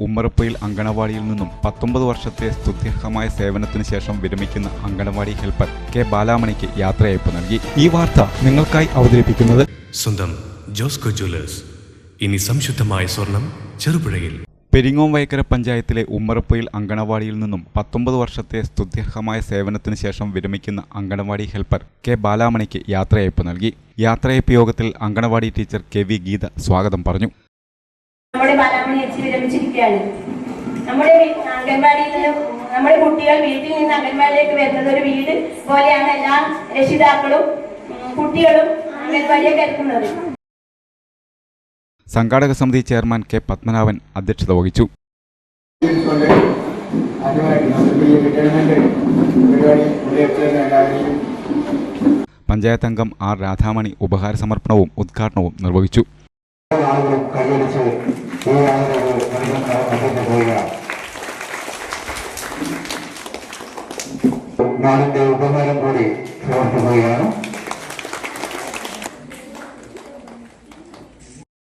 ഉമ്മറപ്പയിൽ അങ്കണവാടിയിൽ നിന്നും പത്തൊമ്പത് വർഷത്തെ സ്തുത്യർഹമായ സേവനത്തിന് ശേഷം വിരമിക്കുന്ന അങ്കണവാടി ഹെൽപ്പർ കെ ബാലാമണിക്ക് യാത്രയയപ്പ് നൽകി. ഈ വാർത്ത നിങ്ങൾക്കായി അവതരിപ്പിക്കുന്നത് സ്വന്തം ജോസ്കോ ജ്വല്ലേഴ്സ്. ഇനി സംശുദ്ധമായ സ്വർണം ചെറുപുഴയിൽ. പെരിങ്ങോം വയക്കര പഞ്ചായത്തിലെ ഉമ്മറപ്പയിൽ അങ്കണവാടിയിൽ നിന്നും പത്തൊമ്പത് വർഷത്തെ സ്തുത്യർഹമായ സേവനത്തിന് ശേഷം വിരമിക്കുന്ന അങ്കണവാടി ഹെൽപ്പർ കെ ബാലാമണിക്ക് യാത്രയയപ്പ് നൽകി. യാത്രയയപ്പ് യോഗത്തിൽ anganwadi teacher K V Geetha സ്വാഗതം പറഞ്ഞു. നമ്മുടെ ബാലാമണി അച്ഛൻ വിരമിച്ചിരിക്കുകയാണ്. നമ്മുടെ അംഗൻവാടിയിൽ നിന്ന് നമ്മുടെ കുട്ടികൾ വീട്ടിൽ നിന്ന് അംഗൻവാടിയിലേക്ക് വരുന്നത് ഒരു വീട് പോലെയാണ് എല്ലാ രക്ഷിതാക്കളും കുട്ടികളും അംഗൻവാടിയെ കരുതുന്നത് സംഘാടക സമിതി ചെയർമാൻ കെ പത്മനാഭൻ അധ്യക്ഷത വഹിച്ചു. പഞ്ചായത്ത് അംഗം ആർ രാധാമണി ഉപഹാര സമർപ്പണവും ഉദ്ഘാടനവും നിർവഹിച്ചു. ആളുകളും കൈയടിച്ച് ഈ ആളുകൾ നൽകുന്ന പോവുകയാണ്. നാടിന്റെ ഉപകാരം കൂടി പ്രവർത്തിക്കുകയാണ്.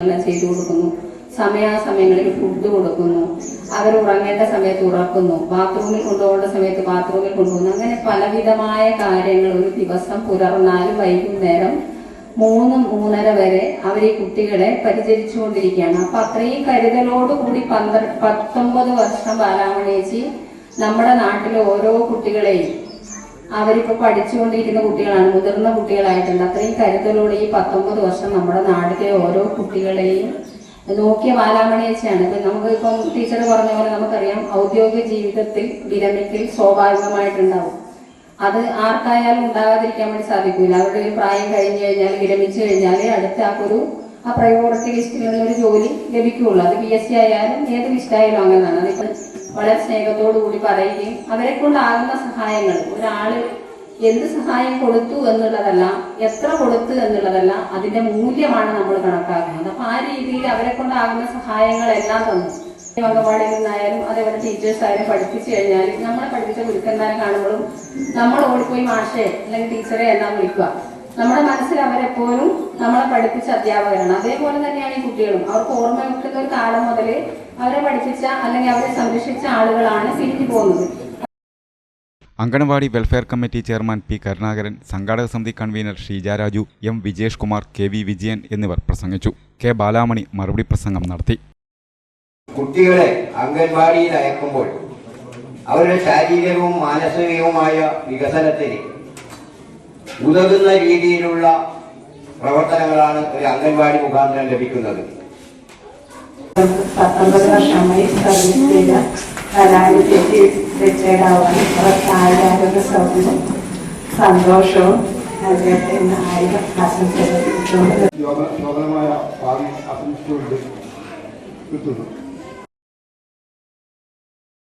പോവുകയാണ് ചെയ്തു കൊടുക്കുന്നു. സമയാസമയങ്ങളിൽ ഫുഡ് കൊടുക്കുന്നു. അവർ ഉറങ്ങേണ്ട സമയത്ത് ഉറക്കുന്നു. ബാത്റൂമിൽ കൊണ്ടുപോകേണ്ട സമയത്ത് ബാത്റൂമിൽ കൊണ്ടുപോകുന്നു. അങ്ങനെ പലവിധമായ കാര്യങ്ങൾ ഒരു ദിവസം പുലർന്നാലും വൈകുന്നേരം മൂന്ന് മൂന്നര വരെ അവർ ഈ കുട്ടികളെ പരിചരിച്ചുകൊണ്ടിരിക്കുകയാണ്. അപ്പൊ അത്രയും കരുതലോടുകൂടി പന്ത്ര പത്തൊമ്പത് വർഷം ബാലാമണേച്ചി നമ്മുടെ നാട്ടിലെ ഓരോ കുട്ടികളെയും അവരിപ്പോ പഠിച്ചുകൊണ്ടിരിക്കുന്ന കുട്ടികളാണ് മുതിർന്ന കുട്ടികളായിട്ടുണ്ട്. അത്രയും കരുതലോടെ ഈ പത്തൊമ്പത് വർഷം നമ്മുടെ നാട്ടിലെ ഓരോ കുട്ടികളെയും നോക്കിയ ബാലാമണിയച്ചയാണ് ഇപ്പൊ നമുക്ക് ഇപ്പം ടീച്ചർ പറഞ്ഞ പോലെ നമുക്കറിയാം ഔദ്യോഗിക ജീവിതത്തിൽ വിരമിക്കൽ സ്വാഭാവികമായിട്ടുണ്ടാവും. അത് ആർക്കായാലും ഉണ്ടാകാതിരിക്കാൻ വേണ്ടി സാധിക്കില്ല അവരുടെ ഒരു പ്രായം കഴിഞ്ഞു കഴിഞ്ഞാൽ വിരമിച്ചു കഴിഞ്ഞാൽ അടുത്ത ആൾക്കൊരു ആ പ്രയോറിറ്റി ലിസ്റ്റിൽ ജോലി ലഭിക്കുകയുള്ളൂ. അത് പി എസ് സി ആയാലും ഏത് ലിസ്റ്റായാലും അങ്ങനെയാണ്. അതിപ്പോൾ വളരെ സ്നേഹത്തോടു കൂടി പറയുകയും അവരെ കൊണ്ടാകുന്ന സഹായങ്ങൾ ഒരാൾ എന്ത് സഹായം കൊടുത്തു എന്നുള്ളതല്ല എത്ര കൊടുത്തു എന്നുള്ളതല്ല അതിന്റെ മൂല്യമാണ് നമ്മൾ കണക്കാക്കുന്നത്. അപ്പൊ ആ രീതിയിൽ അവരെ കൊണ്ടാകുന്ന സഹായങ്ങളെല്ലാം തന്നു. അംഗൻവാടിയിൽ നിന്നായാലും അതേപോലെ ടീച്ചേഴ്സ് ആയാലും പഠിപ്പിച്ചു കഴിഞ്ഞാൽ നമ്മളെ പഠിപ്പിച്ച ഗുരുക്കന്മാരെ കാണുമ്പോഴും നമ്മൾ ഓടിപ്പോയി മാഷേ അല്ലെങ്കിൽ ടീച്ചറെ എല്ലാം വിളിക്കുക. നമ്മുടെ മനസ്സിൽ അവരെപ്പോഴും നമ്മളെ പഠിപ്പിച്ച അധ്യാപകരാണ്. അതേപോലെ തന്നെയാണ് ഈ കുട്ടികളും. അവർക്ക് ഓർമ്മ വെക്കുന്ന ഒരു കാലം മുതൽ അവരെ പഠിപ്പിച്ച അല്ലെങ്കിൽ അവരെ സംരക്ഷിച്ച ആളുകളാണ് പിരിഞ്ഞു പോകുന്നത്. Anganwadi welfare committee chairman P Karunakaran സംഘാടക സമിതി convener Sheeja M Vijesh Kumar K V Vijayan എന്നിവർ പ്രസംഗിച്ചു. കെ ബാലാമണി മറുപടി പ്രസംഗം നടത്തി. കുട്ടികളെ അംഗൻവാടിയിൽ അയക്കുമ്പോൾ അവരുടെ ശാരീരികവും മാനസികവുമായ വികസനത്തിന് ഉതകുന്ന രീതിയിലുള്ള പ്രവർത്തനങ്ങളാണ് ഒരു അംഗൻവാടി മുഖാന്തരം ലഭിക്കുന്നത്. പത്തൊമ്പത് വർഷമായി സർവീസ് ചെയ്ത കലാലയത്തേക്ക് റിട്ടയർഡ് ആവാൻ അവർക്ക് ആരോഗ്യ സൗകര്യം സന്തോഷവും ആയിരം ആശംസകൾ ഭാവി ആശംസിച്ചുകൊണ്ട് കിട്ടുന്നു